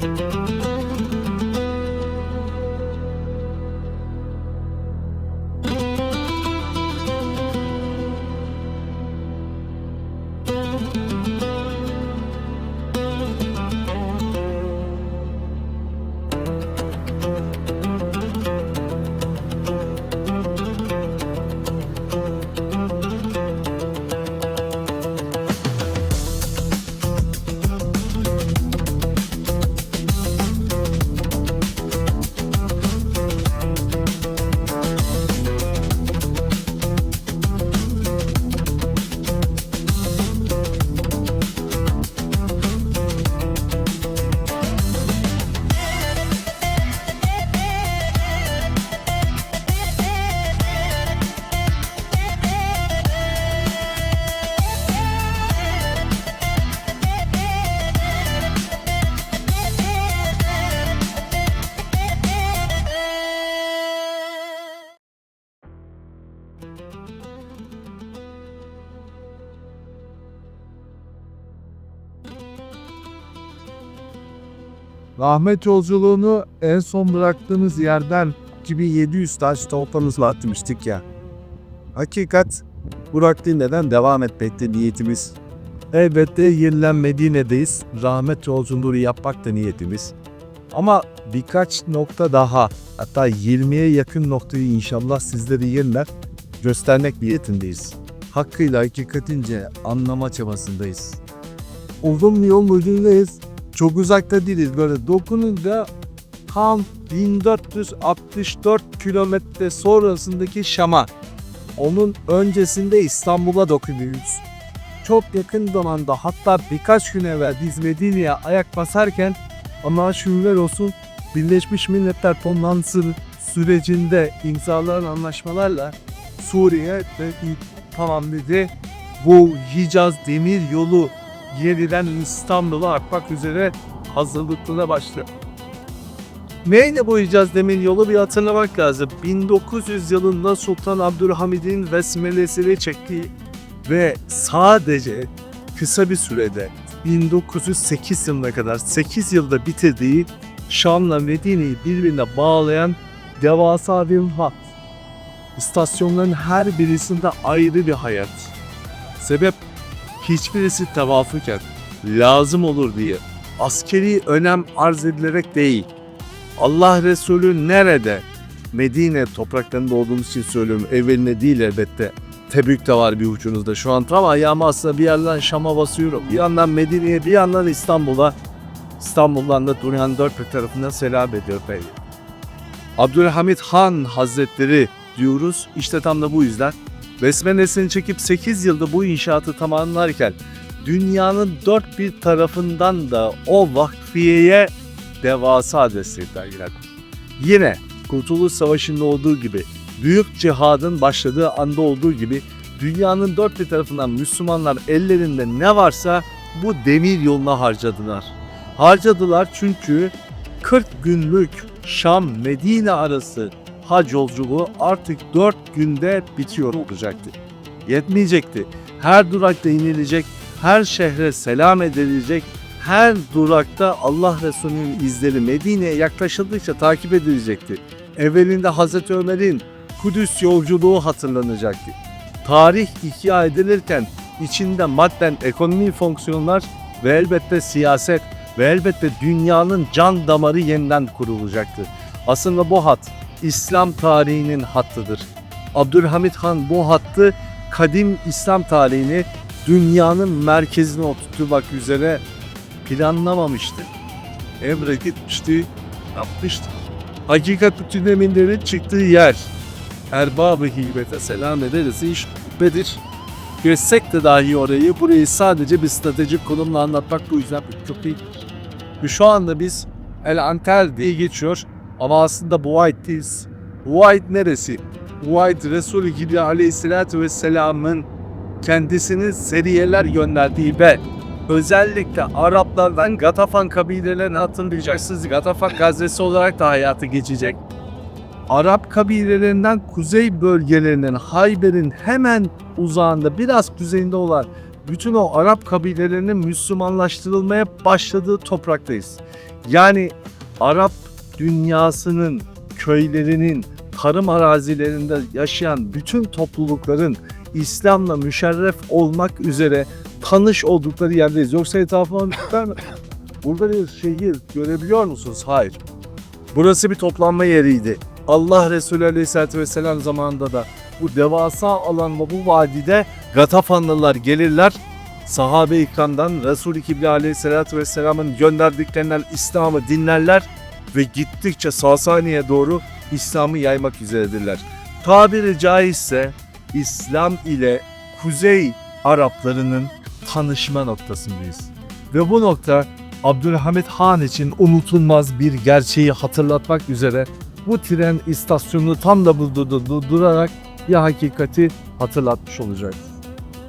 Música Rahmet yolculuğunu en son bıraktığımız yerden 2700 taş toplamızla atmıştık ya. Hakikat bıraktığı neden devam etmekte niyetimiz. Elbette yenilen Medine'deyiz. Rahmet yolculuğu yapmak da niyetimiz. Ama birkaç nokta daha hatta 20'ye yakın noktayı inşallah sizlere yeniler göstermek niyetindeyiz. Hakkıyla hakikatince anlama çabasındayız. Uzun bir yol boyundayız çok uzakta değiliz. Böyle dokununca tam 1464 kilometre sonrasındaki Şam'a. Onun öncesinde İstanbul'a dokunuyoruz. Çok yakın zamanda hatta birkaç gün evvel biz Medine'ye ayak basarken ama şükürler olsun Birleşmiş Milletler toplantısı sürecinde imzalanan anlaşmalarla Suriye ve tamam dedi bu Hicaz demir yolu yeniden İstanbul'a akmak üzere hazırlıklarına başlıyor. Neyle boyayacağız demir yolu bir hatırlamak lazım. 1900 yılında Sultan Abdülhamid'in besmelesini çektiği ve sadece kısa bir sürede 1908 yılına kadar 8 yılda bitirdiği Şam'la Medine'yi birbirine bağlayan devasa bir hat. İstasyonların her birisinde ayrı bir hayat. Sebep hiçbirisi tevafuken lazım olur diye askeri önem arz edilerek değil. Allah Resulü nerede? Medine topraklarında olduğumuz için söylüyorum. Evveline değil elbette. Tebük de var bir ucunuzda şu an. Tam ayağımı aslında bir yerden Şam'a basıyorum. Bir yandan Medine'ye bir yandan İstanbul'a. İstanbul'dan da dünyanın dört bir tarafından selam ediyor bey. Abdülhamit Han Hazretleri diyoruz. İşte tam da bu yüzden Besmelesini çekip 8 yılda bu inşaatı tamamlarken dünyanın dört bir tarafından da o vakfiyeye devasa destekler geldi. Yine Kurtuluş Savaşı'nda olduğu gibi büyük cihadın başladığı anda olduğu gibi dünyanın dört bir tarafından Müslümanlar ellerinde ne varsa bu demir yoluna harcadılar. Harcadılar çünkü 40 günlük Şam Medine arası hac yolculuğu artık 4 günde bitiyor olacaktı. Yetmeyecekti. Her durakta inilecek, her şehre selam edilecek, her durakta Allah Resulü'nün izleri Medine'ye yaklaşıldıkça takip edilecekti. Evvelinde Hazreti Ömer'in Kudüs yolculuğu hatırlanacaktı. Tarih ihya edilirken içinde madden ekonomi fonksiyonlar ve elbette siyaset ve elbette dünyanın can damarı yeniden kurulacaktı. Aslında bu hat İslam tarihinin hattıdır. Abdülhamit Han bu hattı kadim İslam tarihini dünyanın merkezine oturtmak üzere planlamamıştı. Emre gitmişti, yapmıştı. Hakikat bütün eminlerin çıktığı yer. Erbab-ı hibete selam ederiz iş bedir. Geçsek de dahi orayı, burayı sadece bir stratejik konumla anlatmak bu yüzden çok değil. Şu anda biz El Antel diye geçiyor ama aslında Buayt'teyiz. Buayt neresi? Buayt Resulü gibi aleyhissalatü vesselamın kendisini seriyeler gönderdiği ve özellikle Araplardan Gatafan kabilelerini hatırlayacaksınız. Gatafan gazvesi olarak da hayatı geçecek. Arap kabilelerinden kuzey bölgelerinin Hayber'in hemen uzağında biraz kuzeyinde olan bütün o Arap kabilelerinin Müslümanlaştırılmaya başladığı topraktayız. Yani Arap dünyasının, köylerinin, tarım arazilerinde yaşayan bütün toplulukların İslam'la müşerref olmak üzere tanış oldukları yerdeyiz. Yoksa etrafıma ben burada bir şehir görebiliyor musunuz? Hayır. Burası bir toplanma yeriydi. Allah Resulü Aleyhisselatü Vesselam zamanında da bu devasa alan ve bu vadide Gatafanlılar gelirler. Sahabe-i ikramdan Resul-i Kibri Aleyhisselatü Vesselam'ın gönderdiklerinden İslam'ı dinlerler ve gittikçe Sasani'ye doğru İslam'ı yaymak üzeredirler. Tabiri caizse İslam ile Kuzey Araplarının tanışma noktasındayız. Ve bu nokta Abdülhamit Han için unutulmaz bir gerçeği hatırlatmak üzere bu tren istasyonunu tam da durdurarak bir hakikati hatırlatmış olacak.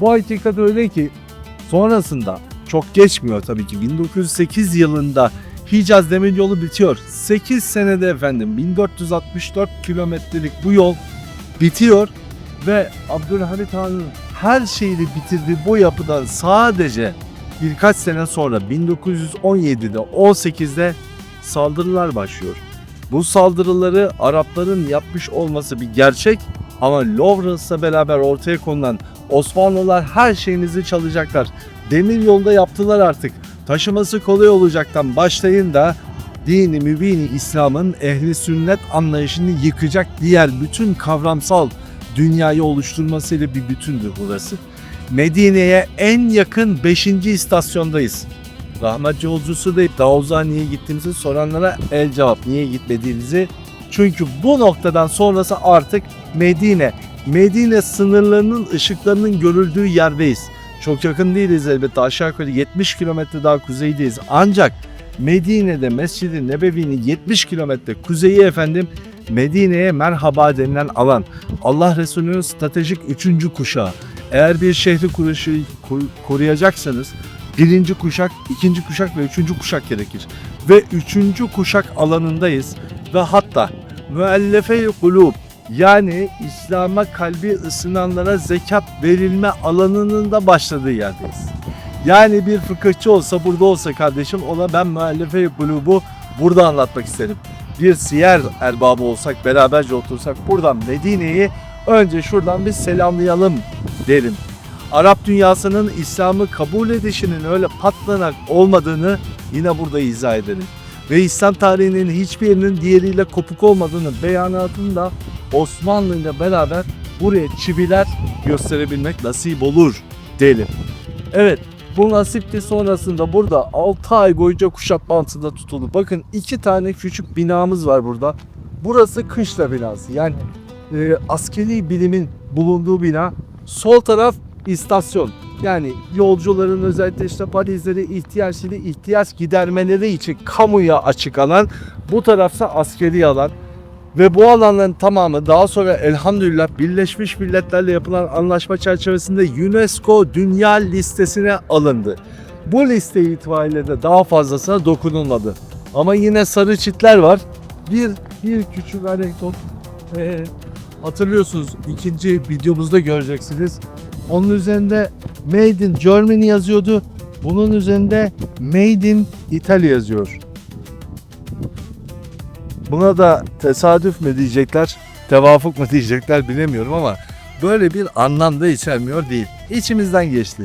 Bu hakikat öyle ki sonrasında çok geçmiyor tabii ki 1908 yılında Hicaz Demiryolu bitiyor. 8 senede efendim 1464 kilometrelik bu yol bitiyor ve Abdülhamit Han'ın her şeyini bitirdiği bu yapıdan sadece birkaç sene sonra 1917'de 18'de saldırılar başlıyor. Bu saldırıları Arapların yapmış olması bir gerçek ama Lawrence'la beraber ortaya konulan Osmanlılar her şeyinizi çalacaklar. Demir yolda yaptılar artık. Taşıması kolay olacaktan başlayın da dini mübini İslam'ın ehli sünnet anlayışını yıkacak diğer bütün kavramsal dünyayı oluşturmasıyla bir bütündür burası. Medine'ye en yakın 5. istasyondayız. Rahmet yolcusu deyip daha uzağa niye gittiğimizi soranlara el cevap niye gitmediğimizi. Çünkü bu noktadan sonrası artık Medine. Medine sınırlarının ışıklarının görüldüğü yerdeyiz. Çok yakın değiliz elbette aşağı yukarı 70 kilometre daha kuzeydeyiz. Ancak Medine'de Mescid-i Nebevi'nin 70 kilometre kuzeyi efendim Medine'ye merhaba denilen alan. Allah Resulü'nün stratejik üçüncü kuşağı. Eğer bir şehri kuruşu, kur- koruyacaksanız birinci kuşak, ikinci kuşak ve üçüncü kuşak gerekir. Ve üçüncü kuşak alanındayız ve hatta müellefe kulub yani İslam'a kalbi ısınanlara zekat verilme alanının da başladığı yerdeyiz. Yani bir fıkıhçı olsa burada olsa kardeşim ona ben müellefe kulubu burada anlatmak isterim. Bir siyer erbabı olsak beraberce otursak buradan Medine'yi önce şuradan bir selamlayalım derim. Arap dünyasının İslam'ı kabul edişinin öyle patlanak olmadığını yine burada izah edelim. Ve İslam tarihinin hiçbirinin diğeriyle kopuk olmadığını beyanatını da Osmanlı ile beraber buraya çiviler gösterebilmek nasip olur diyelim. Evet bu nasipti sonrasında burada 6 ay boyunca kuşatma altında tutuldu. Bakın iki tane küçük binamız var burada. Burası kışla binası. Yani e, askeri bilimin bulunduğu bina. Sol taraf istasyon. Yani yolcuların özellikle işte valizleri, ihtiyaçları, ihtiyaç gidermeleri için kamuya açık alan. Bu tarafta askeri alan. Ve bu alanların tamamı daha sonra elhamdülillah Birleşmiş Milletler'le yapılan anlaşma çerçevesinde UNESCO Dünya Listesi'ne alındı. Bu liste itibariyle de daha fazlasına dokunulmadı. Ama yine sarı çitler var. Bir, bir küçük anekdot. Ee, hatırlıyorsunuz ikinci videomuzda göreceksiniz. Onun üzerinde Made in Germany yazıyordu. Bunun üzerinde Made in Italy yazıyor. Buna da tesadüf mü diyecekler, tevafuk mu diyecekler bilemiyorum ama böyle bir anlam da içermiyor değil. İçimizden geçti.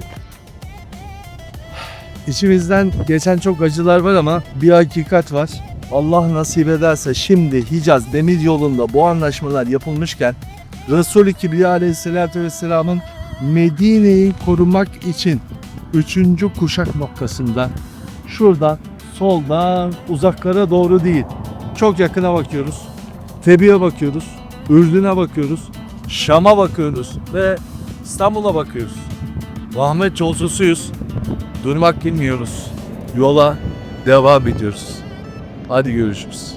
İçimizden geçen çok acılar var ama bir hakikat var. Allah nasip ederse şimdi Hicaz demir yolunda bu anlaşmalar yapılmışken Resul-i Kibriya aleyhissalatü vesselamın Medine'yi korumak için 3. kuşak noktasında şuradan soldan uzaklara doğru değil çok yakına bakıyoruz. Tebi'ye bakıyoruz. Ürdün'e bakıyoruz. Şam'a bakıyoruz ve İstanbul'a bakıyoruz. Rahmet yolcusuyuz. Durmak bilmiyoruz. Yola devam ediyoruz. Hadi görüşürüz.